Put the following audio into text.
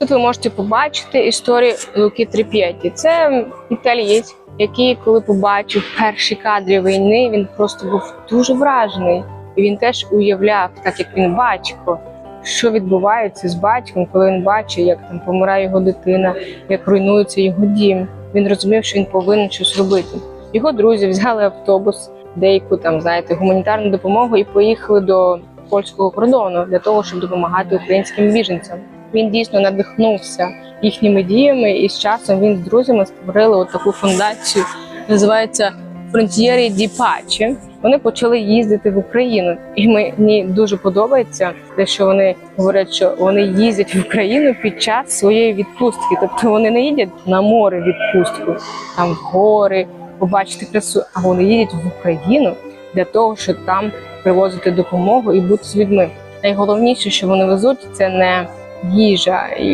Тут ви можете побачити історію Луки Трип'єті. Це італієць, який, коли побачив перші кадри війни, він просто був дуже вражений. І він теж уявляв, так як він батько, що відбувається з батьком, коли він бачить, як там помирає його дитина, як руйнується його дім. Він розумів, що він повинен щось робити. Його друзі взяли автобус, деяку там, знаєте, гуманітарну допомогу і поїхали до польського кордону для того, щоб допомагати українським біженцям. Він дійсно надихнувся їхніми діями, і з часом він з друзями створили таку фундацію, називається Фронтієрі Ді Паче. Вони почали їздити в Україну, і мені дуже подобається те, що вони говорять, що вони їздять в Україну під час своєї відпустки. Тобто вони не їдять на море відпустку, там в гори, побачити красу, а вони їдуть в Україну для того, щоб там привозити допомогу і бути з людьми. Найголовніше, що вони везуть, це не їжа і